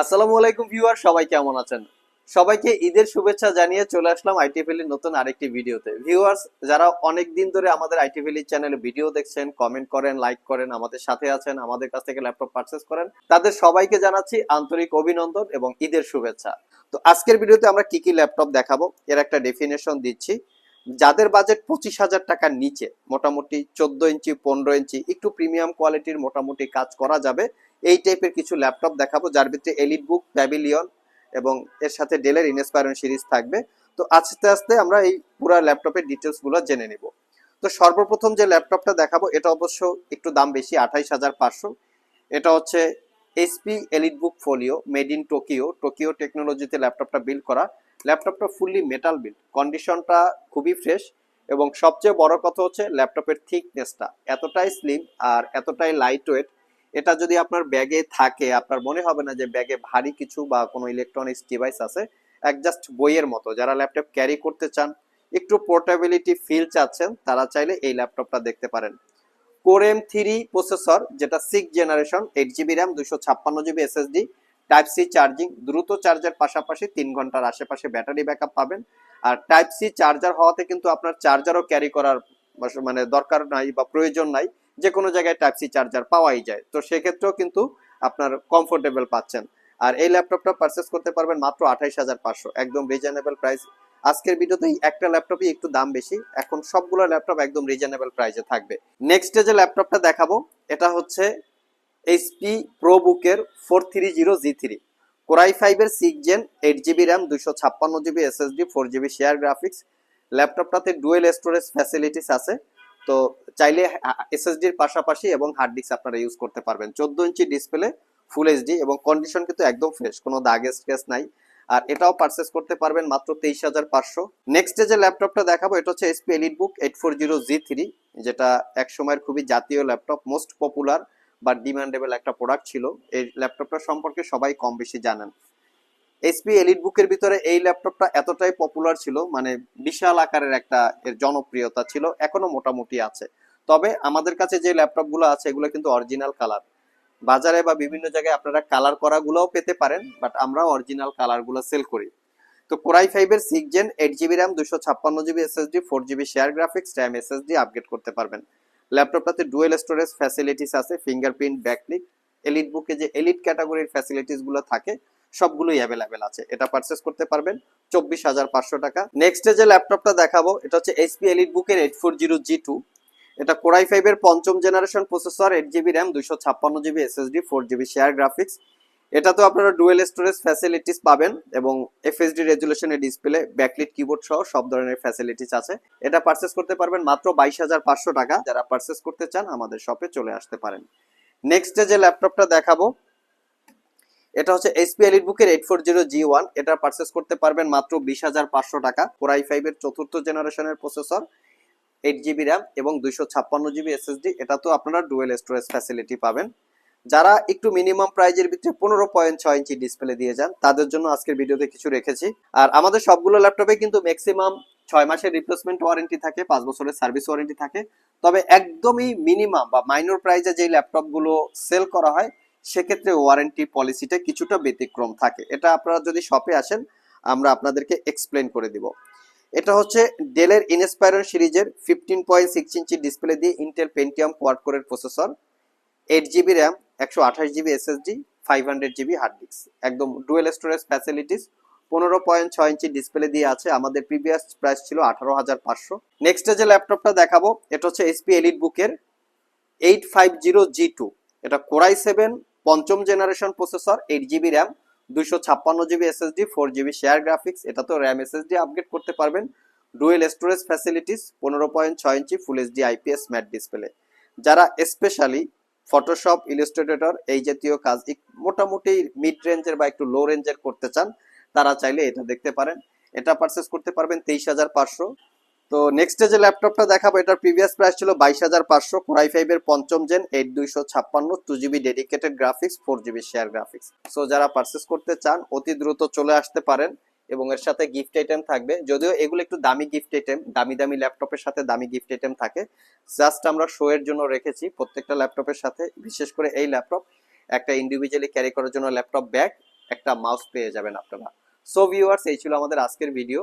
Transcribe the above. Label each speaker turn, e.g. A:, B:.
A: আসসালামু আলাইকুম ভিউয়ার, সবাই কেমন আছেন? সবাইকে ঈদের শুভেচ্ছা জানিয়ে চলে আসলাম আইটিভিলির নতুন আরেকটি ভিডিওতে। ভিউয়ার্স, যারা অনেক দিন ধরে আমাদের আইটিভিলির চ্যানেলে ভিডিও দেখছেন, কমেন্ট করেন, লাইক করেন, আমাদের সাথে আছেন, আমাদের কাছ থেকে ল্যাপটপ পারচেস করেন, তাদের সবাইকে জানাচ্ছি আন্তরিক অভিনন্দন এবং ঈদের শুভেচ্ছা। তো আজকের ভিডিওতে আমরা কি কি ল্যাপটপ দেখাবো, এর একটা ডেফিনেশন দিচ্ছি। যাদের বাজেট পঁচিশ হাজার টাকার নিচে, মোটামুটি চোদ্দ ইঞ্চি, পনেরো ইঞ্চি, একটু প্রিমিয়াম কোয়ালিটির মোটামুটি কাজ করা যাবে এই টাইপের কিছু ল্যাপটপ দেখাবো, যার ভিতরে এলিট বুক প্যাভিলিয়ন এবং এর সাথে ডেলের ইনস্পায়রন সিরিজ থাকবে। তো আস্তে আস্তে আমরা এই পুরো ল্যাপটপের ডিটেলসগুলো জেনে নিব। তো সর্বপ্রথম যে ল্যাপটপটা দেখাবো, এটা অবশ্য একটু দাম বেশি, আঠাইশ হাজার পাঁচশো। এটা হচ্ছে HP EliteBook Folio made in Tokyo Tokyo টেকনোলজিতে ল্যাপটপটা বিল্ড করা। ল্যাপটপটা ফুললি মেটাল বিল্ড কন্ডিশনটা খুবই ফ্রেশ এবং সবচেয়ে বড় কথা হচ্ছে ল্যাপটপের থিকনেসটা এতটাই স্লিম আর এতটাই লাইট ওয়েট এটা যদি আপনার ব্যাগে থাকে, আপনার মনে হবে না যে ব্যাগে ভারী কিছু বা কোনো ইলেকট্রনিক্স ডিভাইস আছে জাস্ট বইয়ের মতো। যারা ল্যাপটপ ক্যারি করতে চান, একটু পোর্টেবিলিটি ফিল চাচ্ছেন, তারা চাইলে এই ল্যাপটপটা দেখতে পারেন। কোর এম থ্রি প্রসেসর যেটা six generation eight GB RAM দুশো ছাপ্পান্ন GB SSD type C charging দ্রুত চার্জার পাশাপাশি তিন ঘণ্টার আশেপাশে ব্যাটারি ব্যাকআপ পাবেন। আর টাইপ সি চার্জার হওয়াতে কিন্তু আপনার চার্জারও ক্যারি করার মানে দরকার নাই বা প্রয়োজন নাই। যে কোনো জায়গায় টাইপ সি চার্জার পাওয়াই যায়। তো সেক্ষেত্রেও কিন্তু আপনার কমফোর্টেবল পাচ্ছেন। আর এই ল্যাপটপটা পারচেস করতে পারবেন মাত্র আঠাইশ হাজার পাঁচশো। একদম রিজনেবল প্রাইস আজকের ভিডিওতেই একটা ল্যাপটপই একটু দাম বেশি। এখন সবগুলো ল্যাপটপ একদম রিজনেবল প্রাইসে থাকবে। নেক্সট যে ল্যাপটপটা দেখাবো, এটা হচ্ছে এইচপি প্রো বুকের four three zero G three Core i ফাইভের six gen eight GB RAM দুশো ছাপ্পান্ন GB SSD four GB share graphics ল্যাপটপটাতে dual storage facilities আছে। তো চাইলে এসএসডির পাশাপাশি এবং হার্ড ডিস্ক আপনারা ইউজ করতে পারবেন। চোদ্দ ইঞ্চি ডিসপ্লে ফুল এইচডি এবং কন্ডিশন কিন্তু একদম ফ্রেশ কোনো দাগে স্ক্রেচ নাই। আর এটাও পারচেস করতে পারবেন মাত্র তেইশ হাজার পাঁচশো। নেক্সট যে ল্যাপটপটা দেখাবো, এটা হচ্ছে HP EliteBook eight four zero G three যেটা এক সময়ের খুবই জাতীয় ল্যাপটপ মোস্ট পপুলার বা ডিমান্ডেবল একটা প্রোডাক্ট ছিল। এই ল্যাপটপটা সম্পর্কে সবাই কম বেশি জানেন। এসপি এলিট বুকের ভিতরে এই ল্যাপটপটা এতটাই পপুলার ছিল মানে বিশাল আকারের একটা এর জনপ্রিয়তা ছিল, এখনও মোটামুটি আছে। তবে আমাদের কাছে যে ল্যাপটপগুলো আছে, এগুলো কিন্তু অরিজিনাল কালার বাজারে বা বিভিন্ন জায়গায় আপনারা কালার করা গুলোও পেতে পারেন বাট আমরা অরিজিনাল কালারগুলো সেল করি। তো কোরাই ফাইভের six gen eight GB RAM দুশো ছাপ্পান্ন GB SSD four GB share graphics RAM SSD upgrade করতে পারবেন। ল্যাপটপটাতে ডুয়েল স্টোরেজ ফ্যাসিলিটিস আছে ফিঙ্গারপ্রিন্ট ব্যাকলিক এলিট বুকে যে এলিট ক্যাটাগরির ফ্যাসিলিটিসগুলো থাকে সবগুলোই অ্যাভেলেবেল আছে। এটা পারচেস করতে পারবেন চব্বিশ হাজার পাঁচশো টাকা। নেক্সট যে ল্যাপটপটা দেখাবো, এটা হচ্ছে এইচপি এলিট বুকের eight four zero G two এটা কোরাই ফাইভ এর পঞ্চম generation processor eight GB RAM দুশো ছাপ্পান্ন GB SSD four GB share graphics এটা তো আপনারা ডুয়েল স্টোরেজ ফ্যাসিলিটিস পাবেন এবং এফএসডি রেজুলেশনের ডিসপ্লে ব্যাকলিট কিবোর্ড সহ সব ধরনের ফ্যাসিলিটিস আছে। এটা পারচেস করতে পারবেন মাত্র বাইশ হাজার পাঁচশো টাকা। যারা পারচেস করতে চান, আমাদের শপে চলে আসতে পারেন। নেক্সট যে ল্যাপটপটা দেখাবো এটা হচ্ছে এসপি এলিট বুকের eight four zero G one এটা পারচেস করতে পারবেন মাত্র বিশ হাজার পাঁচশো টাকা। কোরাই ফাইভ এর চতুর্থ জেনারেশনের প্রসেসর এইট জিবি র্যাম এবং দুইশো ছাপ্পান্ন জিবি এসএসডি এটা তো আপনারা ডুয়েল স্টোরেজ ফ্যাসিলিটি পাবেন। যারা একটু মিনিমাম প্রাইজের ভিতরে পনেরো পয়েন্ট ছয় ইঞ্চি ডিসপ্লে দিয়ে যান, তাদের জন্য আজকের ভিডিওতে কিছু রেখেছি। আর আমাদের সবগুলো ল্যাপটপে কিন্তু ম্যাক্সিমাম ছয় মাসের রিপ্লেসমেন্ট ওয়ারেন্টি থাকে, পাঁচ বছরের সার্ভিস ওয়ারেন্টি থাকে। তবে একদমই মিনিমাম বা মাইনর প্রাইজে যে ল্যাপটপগুলো সেল করা হয় সেক্ষেত্রে ওয়ারেন্টি পলিসিটা কিছুটা ব্যতিক্রম থাকে। এটা আপনারা যদি শপে আসেন, আমরা আপনাদেরকে এক্সপ্লেন করে দিব। এটা হচ্ছে ডেলের ইনস্পায়রন সিরিজের ফিফটিন পয়েন্ট সিক্স ইঞ্চি ডিসপ্লে দিয়ে ইন্টেল পেন্টিয়াম কোয়াড কোরের প্রসেসর এইট জিবি র্যাম একশো আঠাশ GB SSD five hundred GB hard disk একদম ডুয়েল স্টোরেজ ফ্যাসিলিটিস পনেরো পয়েন্ট ছয় ইঞ্চি ডিসপ্লে দিয়ে আছে। আমাদের প্রিভিয়াস প্রাইস ছিল আঠারো হাজার পাঁচশো। নেক্সট যে ল্যাপটপটা দেখাবো, এটা হচ্ছে এসপি এলিট বুকের eight five zero G two এটা কোরাই সেভেন পঞ্চম generation processor eight GB RAM দুইশো ছাপ্পান্ন GB SSD four GB share graphics এটা তো র্যাম এসএসডি আপগ্রেড করতে পারবেন। ডুয়েল স্টোরেজ ফ্যাসিলিটিস পনেরো পয়েন্ট ছয় ইঞ্চি full HD IPS matte display যারা স্পেশালি ফটোশপ ইলিস্ট্রেটর এই জাতীয় কাজ মোটামুটি মিড রেঞ্জের বা একটু লো রেঞ্জের করতে চান, তারা চাইলে এটা দেখতে পারেন। এটা পারচেস করতে পারবেন তেইশ হাজার পাঁচশো। তো নেক্সট যে ল্যাপটপটা দেখাবো, এটার প্রিভিয়াস প্রাইস ছিল বাইশ হাজার পাঁচশো কোরাই ফাইভ এর পঞ্চম জেন এইট দুইশো ছাপ্পান্ন two GB dedicated graphics four GB share graphics so যারা পারচেস করতে চান, অতি দ্রুত চলে আসতে পারেন এবং এর সাথে গিফট আইটেম থাকবে। যদিও এগুলো একটু দামি গিফট আইটেম দামি দামি ল্যাপটপের সাথে দামি গিফট আইটেম থাকে। জাস্ট আমরা শো এর জন্য রেখেছি প্রত্যেকটা ল্যাপটপের সাথে, বিশেষ করে এই ল্যাপটপ একটা ইন্ডিভিজুয়ালি ক্যারি করার জন্য ল্যাপটপ ব্যাগ একটা মাউস পেয়ে যাবেন আপনারা। সো ভিউয়ার্স এই ছিল আমাদের আজকের ভিডিও